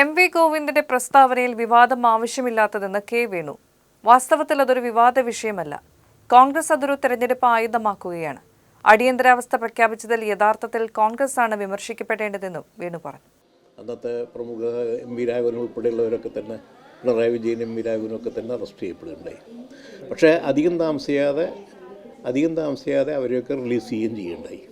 M V ഗോവിന്ദന്റെ പ്രസ്താവനയിൽ വിവാദം ആവശ്യമില്ലാത്തതെന്ന് K Venu. വാസ്തവത്തിൽ അതൊരു വിവാദ വിഷയമല്ല. കോൺഗ്രസ് അതൊരു തെരഞ്ഞെടുപ്പ് ആയുധമാക്കുകയാണ്. അടിയന്തരാവസ്ഥ പ്രഖ്യാപിച്ചതിൽ യഥാർത്ഥത്തിൽ കോൺഗ്രസ് ആണ് വിമർശിക്കപ്പെടേണ്ടതെന്നും വേണു പറഞ്ഞു. അന്നത്തെ പ്രമുഖ എം വി രാഘവൻ ഉൾപ്പെടെയുള്ളവരൊക്കെ തന്നെ പിണറായി വിജയൻ എം വി രാഘവനൊക്കെ തന്നെ അറസ്റ്റ് ചെയ്യപ്പെടുകയുണ്ടായി. പക്ഷേ അധികം താമസിയാതെ അധികം താമസിയാതെ അവരെയൊക്കെ റിലീസ് ചെയ്യുകയും ചെയ്യുകയുണ്ടായി.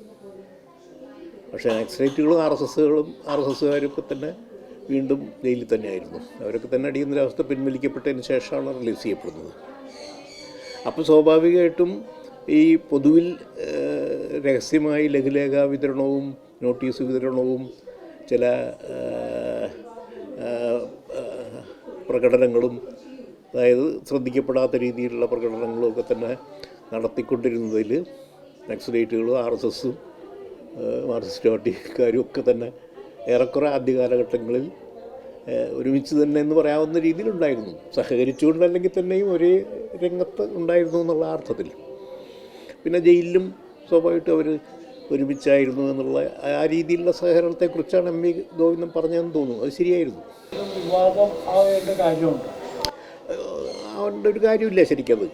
പക്ഷേ നക്സലൈറ്റുകളും ആർ എസ് എസുകളും ആർ എസ് എസ്സുകാരും ഒക്കെ തന്നെ വീണ്ടും ജയിലിൽ തന്നെയായിരുന്നു. അവരൊക്കെ തന്നെ അടിയന്തരാവസ്ഥ പിൻവലിക്കപ്പെട്ടതിന് ശേഷമാണ് റിലീസ് ചെയ്യപ്പെടുന്നത്. അപ്പോൾ സ്വാഭാവികമായിട്ടും ഈ പൊതുവിൽ രഹസ്യമായി ലഘുലേഖ വിതരണവും നോട്ടീസ് വിതരണവും ചില പ്രകടനങ്ങളും അതായത് ശ്രദ്ധിക്കപ്പെടാത്ത രീതിയിലുള്ള പ്രകടനങ്ങളും ഒക്കെ തന്നെ നടത്തിക്കൊണ്ടിരുന്നതിൽ നക്സലൈറ്റുകളും ആർ എസ് എസും മാർക്സിസ്റ്റ് പാർട്ടിക്കാരും ഒക്കെ തന്നെ ഏറെക്കുറെ ആദ്യ കാലഘട്ടങ്ങളിൽ ഒരുമിച്ച് തന്നെ എന്ന് പറയാവുന്ന രീതിയിലുണ്ടായിരുന്നു. സഹകരിച്ചുകൊണ്ടല്ലെങ്കിൽ തന്നെയും ഒരേ രംഗത്ത് ഉണ്ടായിരുന്നു എന്നുള്ള അർത്ഥത്തിൽ. പിന്നെ ജയിലിലും സ്വാഭാവികമായിട്ടും അവർ ഒരുമിച്ചായിരുന്നു എന്നുള്ള ആ രീതിയിലുള്ള സഹകരണത്തെക്കുറിച്ചാണ് എം വി ഗോവിന്ദൻ പറഞ്ഞതെന്ന് തോന്നുന്നു. അത് ശരിയായിരുന്നു. അവന്റെ ഒരു കാര്യമില്ല ശരിക്കത്.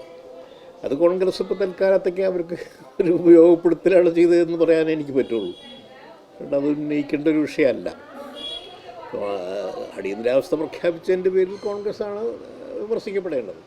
അത് കോൺഗ്രസ് ഇപ്പോൾ തൽക്കാലത്തേക്ക് അവർക്ക് ഒരു ഉപയോഗപ്പെടുത്തലാണ് ചെയ്തതെന്ന് പറയാനേ എനിക്ക് പറ്റുള്ളൂ. അത് ഉന്നയിക്കേണ്ട ഒരു വിഷയമല്ല. അടിയന്തരാവസ്ഥ പ്രഖ്യാപിച്ചതിന്റെ പേരിൽ കോൺഗ്രസ്സാണ് വിമർശിക്കപ്പെടേണ്ടത്.